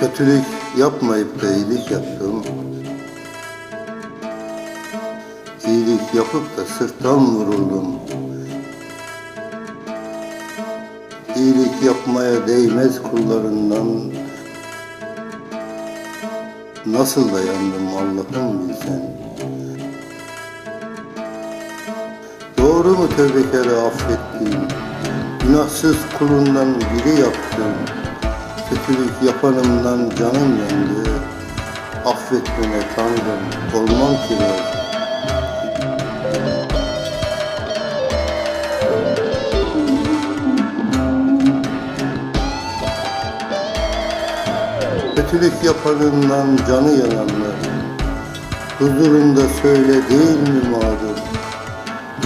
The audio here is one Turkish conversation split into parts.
Kötülük yapmayıp da iyilik yaptım. İyilik yapıp da sırttan vuruldum. İyilik yapmaya değmez kullarından. Nasıl dayandım Allah'ım bilsen. Doğru mu tövbekarı affettin? Günahsız kulundan biri yaptın. Kötülük yapanımdan canım yandı. Affetmene Tanrım, olmam ki razı. Kötülük yapanından canı yananlar. Huzurunda söyle değil mi mağdur?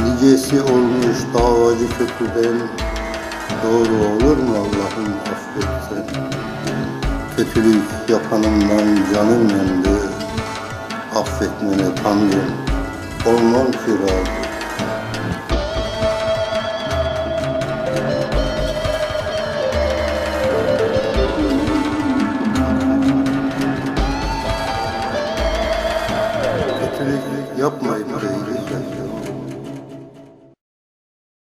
Nicesi olmuş davacı kötüden Doğru olur mu Allah'ım Kötülük yapanımdan canım yandı. Affetmene Tanrım. Olmam ki razı Kötülük yapmayıp